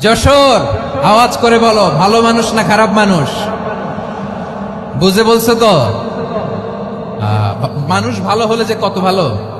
যশোর, আওয়াজ করে বলো, ভালো মানুষ না খারাপ মানুষ? বুঝে বলছো তো? মানুষ ভালো হলে যে কত ভালো?